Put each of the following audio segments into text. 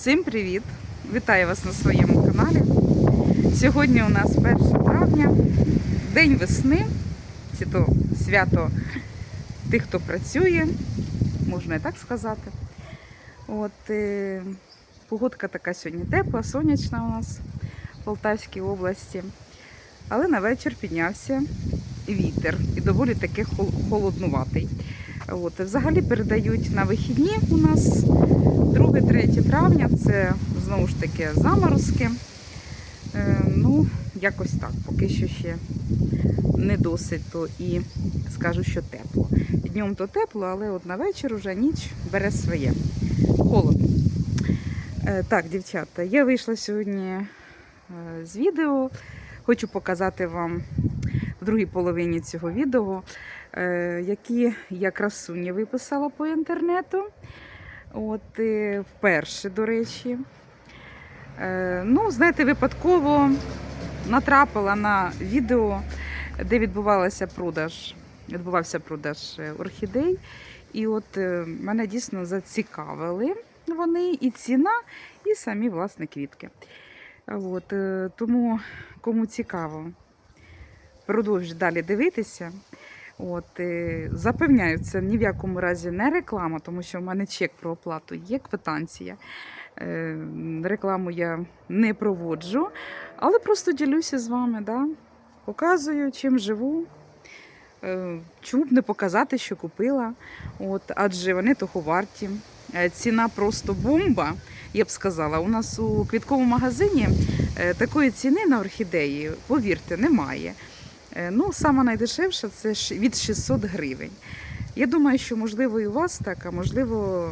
Всім привіт! Вітаю вас на своєму каналі. Сьогодні у нас 1 травня, день весни, чи то свято тих, хто працює, можна і так сказати. От, е, погодка така сьогодні тепла, сонячна у нас в Полтавській області. Але на вечір піднявся вітер і доволі таки холоднуватий. От, взагалі передають на вихідні у нас 2-3 травня це знову ж таки заморозки. Е, ну, якось так, поки що ще не досить, то і скажу, що тепло. Днем то тепло, але от на вечір уже ніч бере своє. Холодно. Е, так, дівчата, я вийшла сьогодні е, з відео. Хочу показати вам в другій половині цього відео, які я красуні виписала по інтернету. От е, вперше, до речі. Е, Ну, знаєте, випадково натрапила на відео, де відбувалося продаж, відбувався продаж е, орхідей. І от мене дійсно зацікавили вони і ціна, і самі власне квітки. От, тому кому цікаво, продовжуйте далі дивитися. От, е, запевняю, це ні в якому разі не реклама, тому що в мене чек про оплату є квитанція. Е, Рекламу я не проводжу, але просто ділюся з вами, да? показую, чим живу. Е, Чому б не показати, що купила? От, адже вони того варті. Е, Ціна просто бомба, я б сказала. У нас у квітковому магазині такої ціни на орхідеї, повірте, немає. Е, Ну, сама найдешевша це від 600 гривень. Я думаю, що можливо і у вас так, а можливо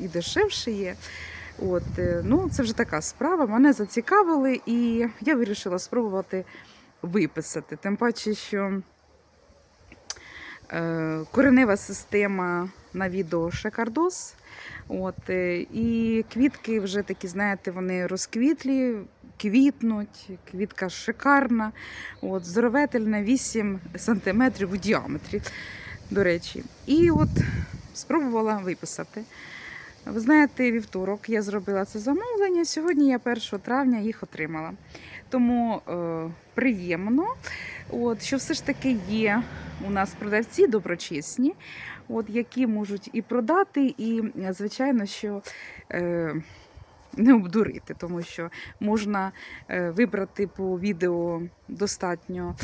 і дешевше є. От, е, ну, це вже така справа. Мене зацікавили, і я вирішила спробувати виписати. Тим паче, що е, коренева система на відео Шакардос. От, і квітки вже такі, знаєте, вони розквітлі, квітнуть, квітка шикарна. От, здоровительна 8 сантиметрів у діаметрі, до речі. І от спробувала виписати. Ви знаєте, вівторок я зробила це замовлення. Сьогодні я 1 травня їх отримала. Тому е, приємно, от, що все ж таки є у нас продавці доброчесні, от, які можуть і продати, і, звичайно, що. Е, не обдурити, тому що можна е, вибрати по відео достатньо,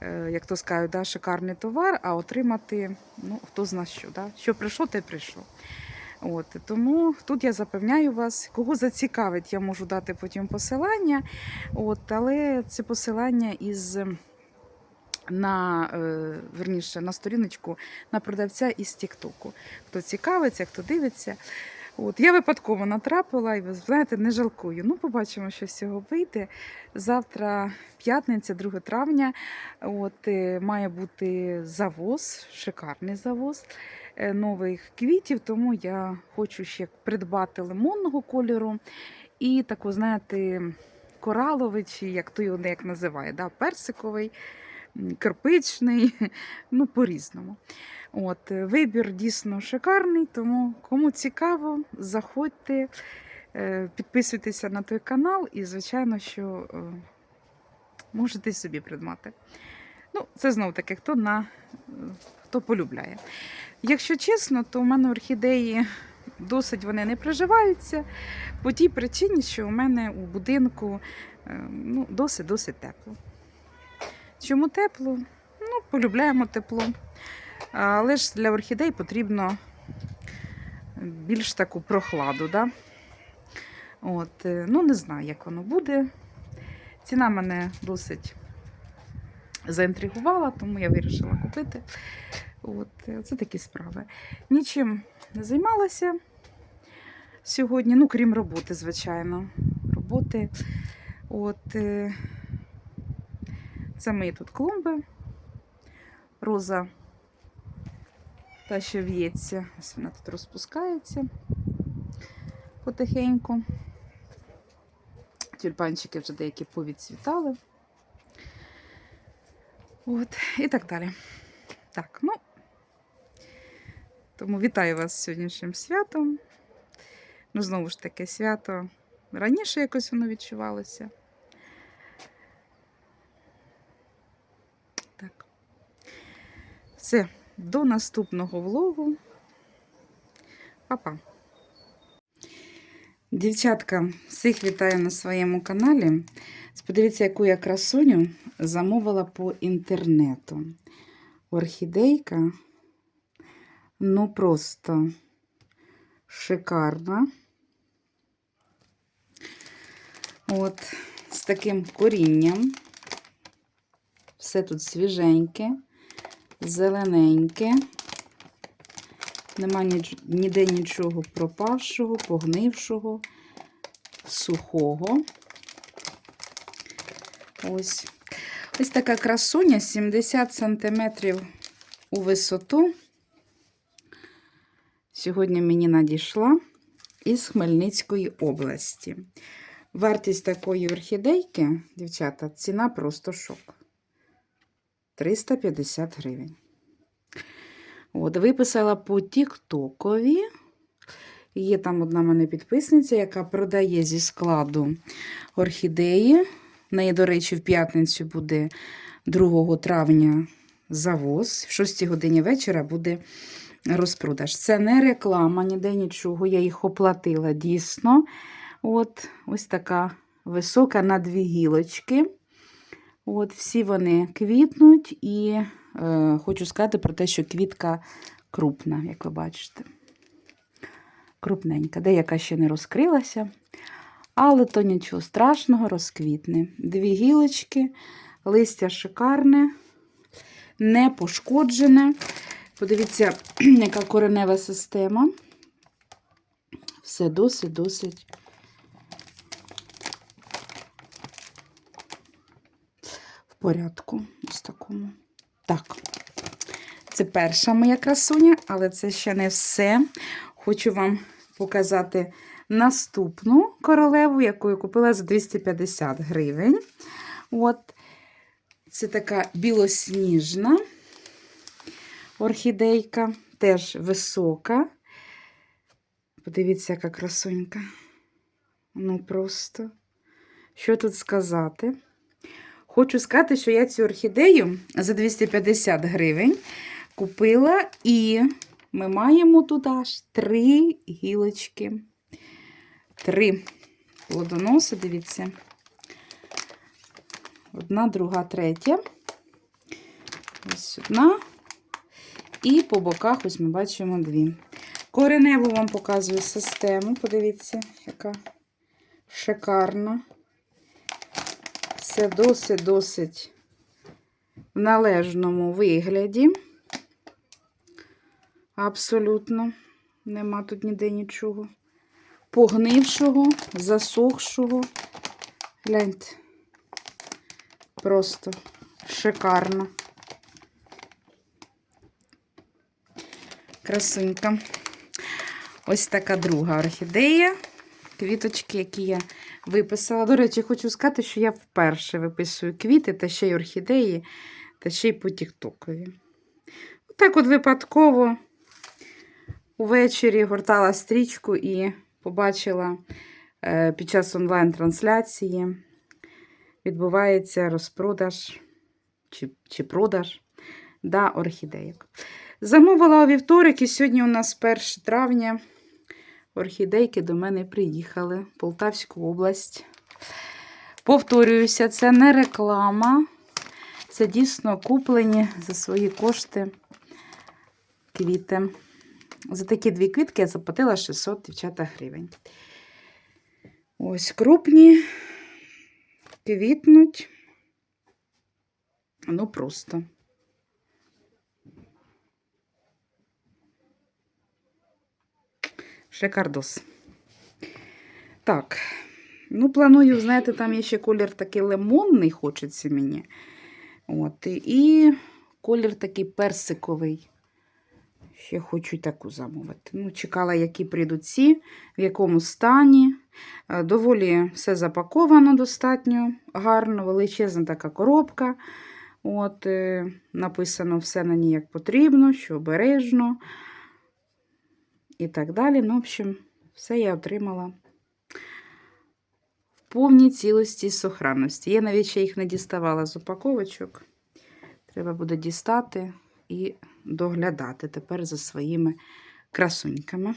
е, як то скажуть, да, шикарний товар, а отримати, ну, хто зна що. Да? Що прийшло, те прийшло. От, тому тут я запевняю вас, кого зацікавить, я можу дати потім посилання. От, але це посилання із на, е, верніше, на сторіночку на продавця із Тіктоку. Хто цікавиться, хто дивиться. От, я випадково натрапила і ви знаєте, не жалкую. Ну, побачимо, що з цього вийде. Завтра, п'ятниця, 2 травня, от, е, має бути завоз, шикарний завоз е, нових квітів, тому я хочу ще придбати лимонного кольору і таку, знаєте, кораловий, чи як то його як називає, да, персиковий, кирпичний, ну, по-різному. От, е, вибір дійсно шикарний, тому кому цікаво, заходьте, е, підписуйтеся на той канал і, звичайно, що е, можете собі придбати. Ну, це знову таки, хто на хто полюбляє. Якщо чесно, то у мене орхідеї досить вони не приживаються по тій причині, що у мене у будинку ну, досить-досить тепло. Чому тепло? Ну, полюбляємо тепло. Але ж для орхідей потрібно більш таку прохладу. Да? От, е, ну, не знаю, як воно буде. Ціна мене досить заінтригувала, тому я вирішила купити. От, е, це такі справи. Нічим не займалася сьогодні, ну, крім роботи, звичайно. Роботи. От, е, це мої тут клумби. Роза та що в'ється. Ось вона тут розпускається потихеньку. Тюльпанчики вже деякі повідцвітали. От, і так далі. Так, ну. Тому вітаю вас з сьогоднішнім святом. Ну, знову ж таки, свято. Раніше якось воно відчувалося. Все, до наступного влогу. Па-па. Дівчатка, всіх вітаю на своєму каналі. Подивіться, яку я красуню замовила по інтернету. Орхідейка, ну просто шикарна. От, з таким корінням. Все тут свіженьке, зелененьке. Нема ніде нічого пропавшого, погнившого, сухого. Ось. Ось така красуня 70 см у висоту. Сьогодні мені надійшла із Хмельницької області. Вартість такої орхідейки, дівчата, ціна просто шок. 350 гривень. От, виписала по Тіктокові. Є там одна мене підписниця, яка продає зі складу орхідеї. В неї, до речі, в п'ятницю буде 2 травня завоз. В 6 годині вечора буде розпродаж. Це не реклама, ніде нічого. Я їх оплатила дійсно. От, ось така висока на дві гілочки. От, всі вони квітнуть, і е, хочу сказати про те, що квітка крупна, як ви бачите. Крупненька. Деяка ще не розкрилася, але то нічого страшного, розквітне. Дві гілочки, листя шикарне, не пошкоджене. Подивіться, яка коренева система. Все досить-досить. Порядку. Ось такому. Так. Це перша моя красуня, але це ще не все. Хочу вам показати наступну королеву, яку я купила за 250 гривень. От. Це така білосніжна орхідейка, теж висока. Подивіться, яка красунька. Ну просто. Що тут сказати? Хочу сказати, що я цю орхідею за 250 гривень купила, і ми маємо тут аж три гілочки. Три плодоноси, дивіться. Одна, друга, третя. Ось одна. І по боках ось ми бачимо дві. Кореневу вам показую систему. Подивіться, яка шикарна. Все досить-досить в належному вигляді. Абсолютно нема тут ніде нічого. Погнившого, засохшого. Гляньте. Просто шикарно. Красунька. Ось така друга орхідея. Квіточки, які я виписала. До речі, хочу сказати, що я вперше виписую квіти та ще й орхідеї, та ще й по Тіктокові. Отак от випадково увечері гортала стрічку і побачила е, під час онлайн-трансляції відбувається розпродаж чи, чи продаж да, орхідейок. Замовила у вівторок, і сьогодні у нас 1 травня. Орхідейки до мене приїхали Полтавську область. Повторююся, це не реклама. Це дійсно куплені за свої кошти квіти. За такі дві квітки я заплатила 600 дівчата гривень. Ось крупні, квітнуть. Ну, просто. Шикардос. Так. Ну, планую, знаєте, там є ще колір такий лимонний, хочеться мені. От, і колір такий персиковий. Ще хочу й таку замовити. Ну, чекала, які прийдуть ці, в якому стані. Е, Доволі все запаковано достатньо гарно, величезна така коробка. От, е, Написано все на ній як потрібно, що обережно і так далі. Ну, в общем, Все я отримала в повній цілості і сохранності. Я навіть ще їх не діставала з упаковочок. Треба буде дістати і доглядати тепер за своїми красуньками.